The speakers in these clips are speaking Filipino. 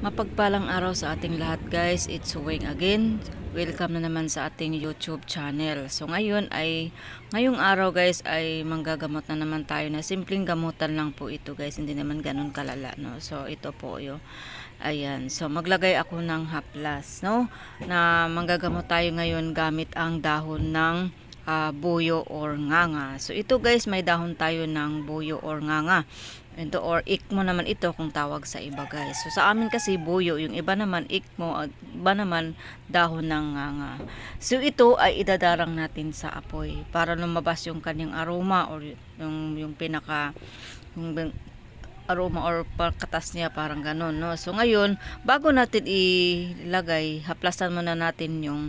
Mapagpalang araw sa ating lahat guys, it's Wing again. Welcome na naman sa ating YouTube channel. So ngayon ay, ngayong araw guys ay manggagamot na naman tayo na simpleng gamutan lang po ito guys. Hindi naman ganun kalala no. So ito po yo. Ayan. So maglagay ako ng haplas no. Na manggagamot tayo ngayon gamit ang dahon ng ah, buyo or nganga. So ito guys may dahon tayo ng buyo or nganga. Ito or ikmo naman ito kung tawag sa iba guys. So sa amin kasi buyo, yung iba naman ikmo, at iba naman dahon ng nganga. So ito ay idadarang natin sa apoy para lumabas yung kanyang aroma or yung yung pinaka yung aroma or pagkatas niya parang ganun no. So ngayon, bago natin ilagay, haplasan muna natin yung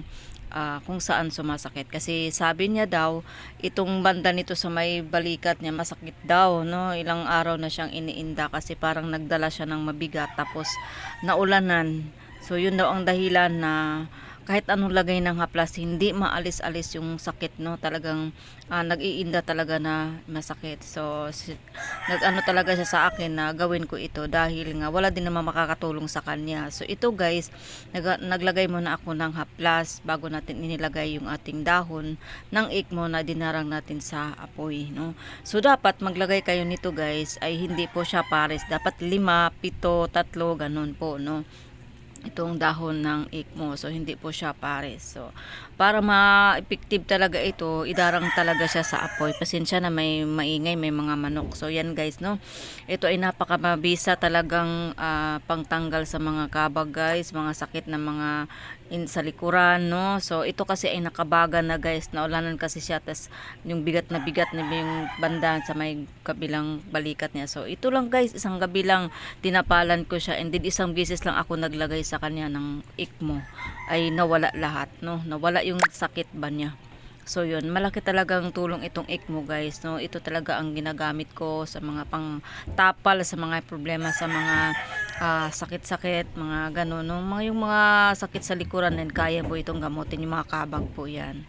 ah, kung saan sumasakit. Kasi sabi niya daw itong banda nito sa may balikat niya masakit daw no? Ilang araw na siyang iniinda kasi parang nagdala siya ng mabigat tapos naulanan. So yun daw ang dahilan na kahit anong lagay ng haplas hindi maalis-alis yung sakit no? Talagang ah, nag-iinda talaga na masakit so si, nag-ano talaga siya sa akin na gawin ko ito dahil nga wala din naman makakatulong sa kanya. So ito guys nag, naglagay muna ako ng haplas bago natin inilagay yung ating dahon ng ikmo na dinarang natin sa apoy no? So dapat maglagay kayo nito guys ay hindi po siya pares. Dapat lima, pito, tatlo ganun po no itong dahon ng ikmo. So, hindi po siya pares. So, para ma-effective talaga ito, idarang talaga siya sa apoy. Pasensya na may maingay, may mga manok. So, yan guys, no? Ito ay napakamabisa talagang ah, pangtanggal sa mga kabag guys, mga sakit na mga in sa likuran, no? So, ito kasi ay nakabaga na guys, naulanan kasi siya, tas yung bigat na bigat na yung banda sa may kabilang balikat niya. So, ito lang guys, isang gabi lang tinapalan ko siya and then isang beses lang ako naglagay sa kanya ng ikmo ay nawala lahat no? Nawala yung sakit ba niya. So yun malaki talagang tulong itong ikmo guys no? Ito talaga ang ginagamit ko sa mga pang tapal sa mga problema sa mga ah, sakit-sakit mga ganun no? Mga yung mga sakit sa likuran din kaya po itong gamutin yung mga kabag po yan